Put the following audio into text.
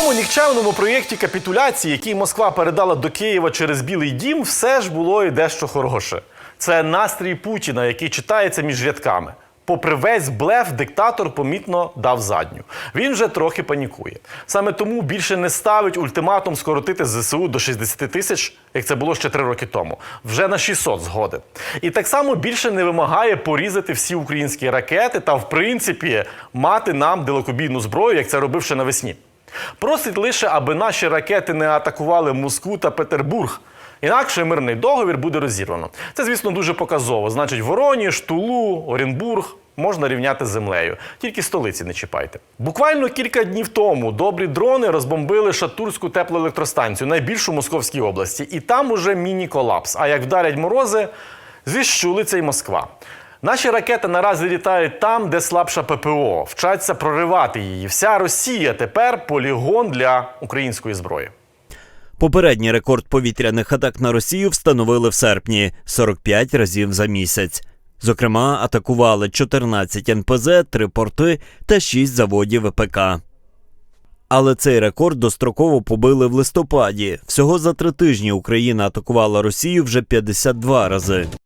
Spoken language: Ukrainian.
тому нікчемному проєкті капітуляції, який Москва передала до Києва через Білий Дім, все ж було і дещо хороше. Це настрій Путіна, який читається між рядками. Попри весь блеф, диктатор помітно дав задню. Він вже трохи панікує. Саме тому більше не ставить ультиматум скоротити ЗСУ до 60 тисяч, як це було ще три роки тому. Вже на 600 згоди. І так само більше не вимагає порізати всі українські ракети та, в принципі, мати нам далекобійну зброю, як це робив ще навесні. Просить лише, аби наші ракети не атакували Москву та Петербург. Інакше мирний договір буде розірвано. Це, звісно, дуже показово. Значить, Вороніж, Тулу, Оренбург можна рівняти з землею. Тільки столиці не чіпайте. Буквально кілька днів тому добрі дрони розбомбили Шатурську теплоелектростанцію, найбільшу в Московській області. І там уже міні-колапс. А як вдарять морози, зіщулиться й Москва. Наші ракети наразі літають там, де слабша ППО, вчаться проривати її. Вся Росія тепер полігон для української зброї. Попередній рекорд повітряних атак на Росію встановили в серпні 45 разів за місяць. Зокрема, атакували 14 НПЗ, 3 порти та 6 заводів ВПК. Але цей рекорд достроково побили в листопаді. Всього за три тижні Україна атакувала Росію вже 52 рази.